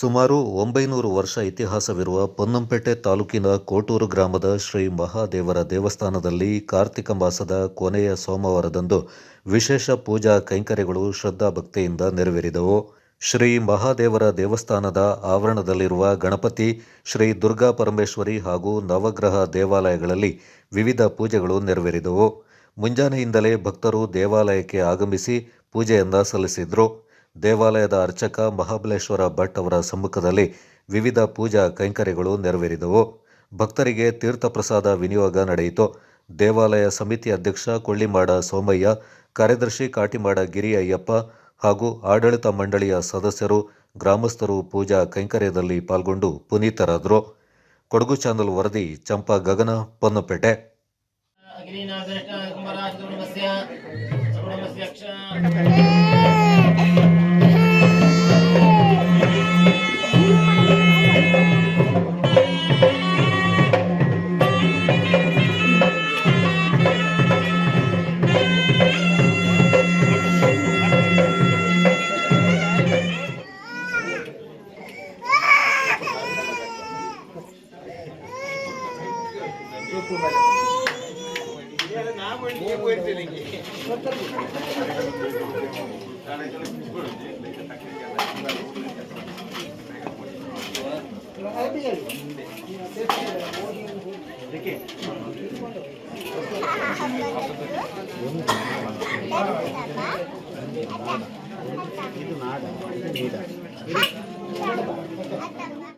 ಸುಮಾರು ಒಂಬೈನೂರು ವರ್ಷ ಇತಿಹಾಸವಿರುವ ಪೊನ್ನಂಪೇಟೆ ತಾಲೂಕಿನ ಕೋಟೂರು ಗ್ರಾಮದ ಶ್ರೀ ಮಹಾದೇವರ ದೇವಸ್ಥಾನದಲ್ಲಿ ಕಾರ್ತಿಕ ಮಾಸದ ಕೊನೆಯ ಸೋಮವಾರದಂದು ವಿಶೇಷ ಪೂಜಾ ಕೈಂಕರ್ಯಗಳು ಶ್ರದ್ಧಾಭಕ್ತಿಯಿಂದ ನೆರವೇರಿದವು. ಶ್ರೀ ಮಹಾದೇವರ ದೇವಸ್ಥಾನದ ಆವರಣದಲ್ಲಿರುವ ಗಣಪತಿ, ಶ್ರೀ ದುರ್ಗಾ ಪರಮೇಶ್ವರಿ ಹಾಗೂ ನವಗ್ರಹ ದೇವಾಲಯಗಳಲ್ಲಿ ವಿವಿಧ ಪೂಜೆಗಳು ನೆರವೇರಿದವು. ಮುಂಜಾನೆಯಿಂದಲೇ ಭಕ್ತರು ದೇವಾಲಯಕ್ಕೆ ಆಗಮಿಸಿ ಪೂಜೆಯನ್ನ ಸಲ್ಲಿಸಿದ್ರು. ದೇವಾಲಯದ ಅರ್ಚಕ ಮಹಾಬಲೇಶ್ವರ ಭಟ್ ಅವರ ಸಮ್ಮುಖದಲ್ಲಿ ವಿವಿಧ ಪೂಜಾ ಕೈಂಕರ್ಯಗಳು ನೆರವೇರಿದವು. ಭಕ್ತರಿಗೆ ತೀರ್ಥ ಪ್ರಸಾದ ವಿನಿಯೋಗ ನಡೆಯಿತು. ದೇವಾಲಯ ಸಮಿತಿ ಅಧ್ಯಕ್ಷ ಕೊಳ್ಳಿಮಾಡ ಸೋಮಯ್ಯ, ಕಾರ್ಯದರ್ಶಿ ಕಾಟಿಮಾಡ ಗಿರಿಯಯ್ಯಪ್ಪ ಹಾಗೂ ಆಡಳಿತ ಮಂಡಳಿಯ ಸದಸ್ಯರು, ಗ್ರಾಮಸ್ಥರು ಪೂಜಾ ಕೈಂಕರ್ಯದಲ್ಲಿ ಪಾಲ್ಗೊಂಡು ಪುನೀತರಾದರು. ಕೊಡಗು ಚಾನಲ್ ವರದಿ, ಚಂಪಾ ಗಗನ, ಪೊನ್ನಪೇಟೆ. ಇದು ನಾಡ ಇದು ನೀಡ